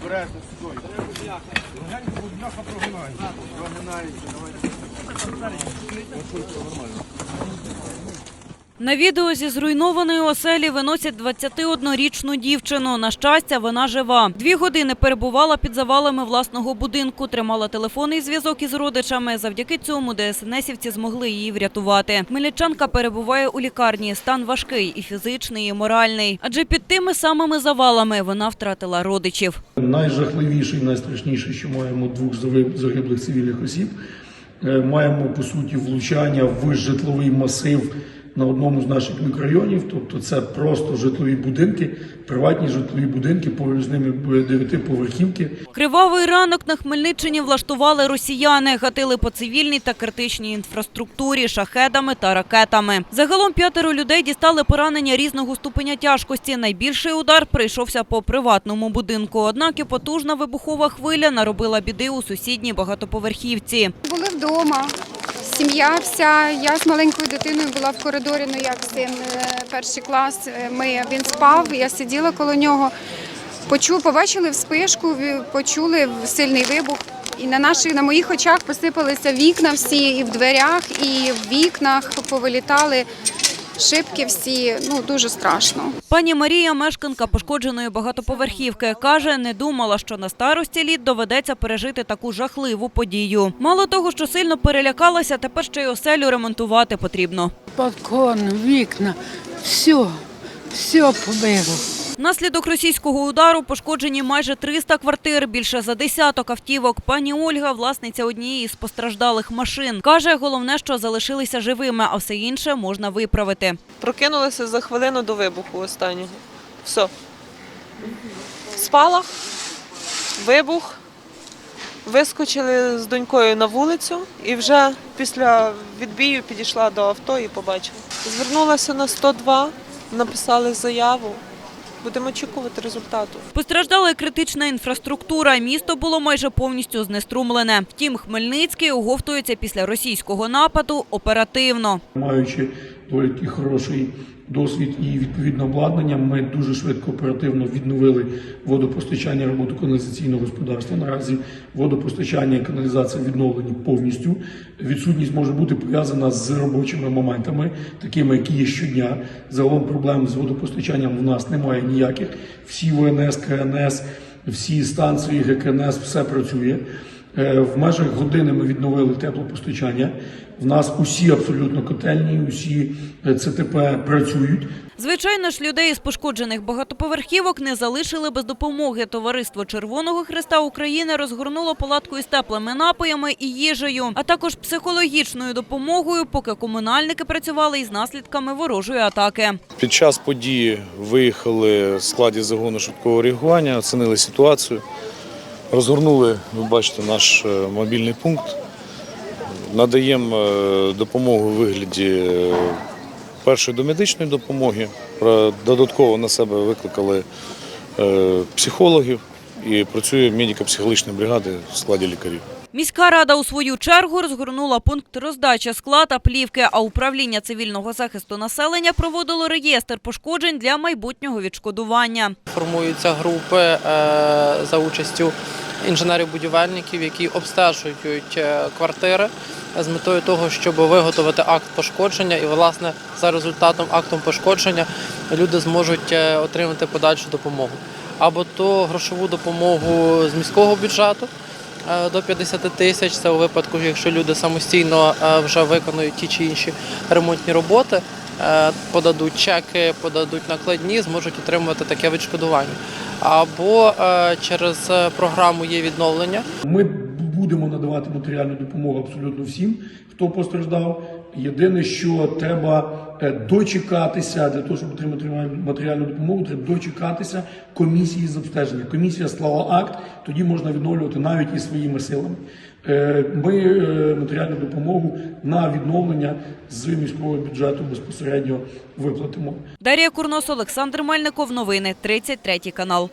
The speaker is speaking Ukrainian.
Обережно сюди. Легенько, бо бляха прогинається. Прогинається, давайте. На відео зі зруйнованої оселі виносять 21-річну дівчину. На щастя, вона жива. Дві години перебувала під завалами власного будинку, тримала телефонний зв'язок із родичами. Завдяки цьому ДСНСівці змогли її врятувати. Хмельничанка перебуває у лікарні. Стан важкий і фізичний, і моральний. Адже під тими самими завалами вона втратила родичів. Найжахливіше і найстрашніше, що маємо двох загиб- загиблих цивільних осіб. Е, Маємо по суті влучання в житловий масив на одному з наших мікрорайонів. Тобто це просто житлові будинки, приватні житлові будинки, поруч з ними дев'ятиповерхівки. Кривавий ранок на Хмельниччині влаштували росіяни, гатили по цивільній та критичній інфраструктурі, шахедами та ракетами. Загалом п'ятеро людей дістали поранення різного ступеня тяжкості. Найбільший удар прийшовся по приватному будинку. Однак і потужна вибухова хвиля наробила біди у сусідній багатоповерхівці. Були вдома. Сім'я вся. Я з маленькою дитиною була в коридорі, ну як син е, перший клас. Ми, він спав, я сиділа коло нього. Почув, побачили вспишку, почули сильний вибух. І на наших, на моїх очах посипалися вікна всі, і в дверях, і в вікнах повилітали шибки всі. Ну дуже страшно. Пані Марія, мешканка пошкодженої багатоповерхівки, каже, не думала, що на старості літ доведеться пережити таку жахливу подію. Мало того, що сильно перелякалася, тепер ще й оселю ремонтувати потрібно. балкон, вікна, все, все побило. Внаслідок російського удару пошкоджені майже 300 квартир, більше за десяток автівок. Пані Ольга, власниця однієї з постраждалих машин, каже, головне, що залишилися живими, а все інше можна виправити. Прокинулися за хвилину до вибуху останнього. Все. Спалах, вибух. Вискочили з донькою на вулицю і вже після відбію підійшла до авто і побачила. Звернулася на 102, написали заяву. Будемо очікувати результату. Постраждала і критична інфраструктура. Місто було майже повністю знеструмлене. Втім, Хмельницький оговтується після російського нападу оперативно. Маючи доволі таки хороший досвід і відповідне обладнання, ми дуже швидко оперативно відновили водопостачання роботу каналізаційного господарства. Наразі водопостачання і каналізація відновлені повністю. Відсутність може бути пов'язана з робочими моментами, такими, які є щодня. Загалом проблем з водопостачанням в нас немає ніяких. Всі ВНС, КНС, всі станції ГКНС, все працює. Е, В межах години ми відновили теплопостачання. В нас усі абсолютно котельні, усі е, ЦТП працюють. Звичайно ж, людей із пошкоджених багатоповерхівок не залишили без допомоги. Товариство Червоного Христа України розгорнуло палатку із теплими напоями і їжею, а також психологічною допомогою, поки комунальники працювали із наслідками ворожої атаки. Під час події виїхали в складі загону швидкого реагування, оцінили ситуацію, розгорнули, ви бачите, наш е, мобільний пункт. Надаємо е, допомогу у вигляді е, першої домедичної допомоги. Додатково на себе викликали психологів і працює медико-психологічна бригада в складі лікарів. Міська рада у свою чергу розгорнула пункт роздачі скла та плівки, а управління цивільного захисту населення проводило реєстр пошкоджень для майбутнього відшкодування. Формуються групи за участю інженерів-будівельників, які обстежують е, квартири з метою того, щоб виготовити акт пошкодження. І, власне, за результатом актом пошкодження люди зможуть е, отримати подальшу допомогу. Або то грошову допомогу з міського бюджету е, до 50 тисяч. Це у випадку, якщо люди самостійно вже виконують ті чи інші ремонтні роботи. Е, Подадуть чеки, подадуть накладні, зможуть отримувати таке відшкодування. Або е, через е, програму є відновлення, Ми будемо надавати матеріальну допомогу абсолютно всім, хто постраждав. Єдине, що треба дочекатися для того, щоб отримати матеріальну допомогу, треба дочекатися комісії з обстеження. Комісія склала акт, тоді можна відновлювати навіть і своїми силами. Е, Ми е, матеріальну допомогу на відновлення з міського бюджету безпосередньо виплатимо. Дар'я Курнос, Олександр Мельников. Новини 33 канал.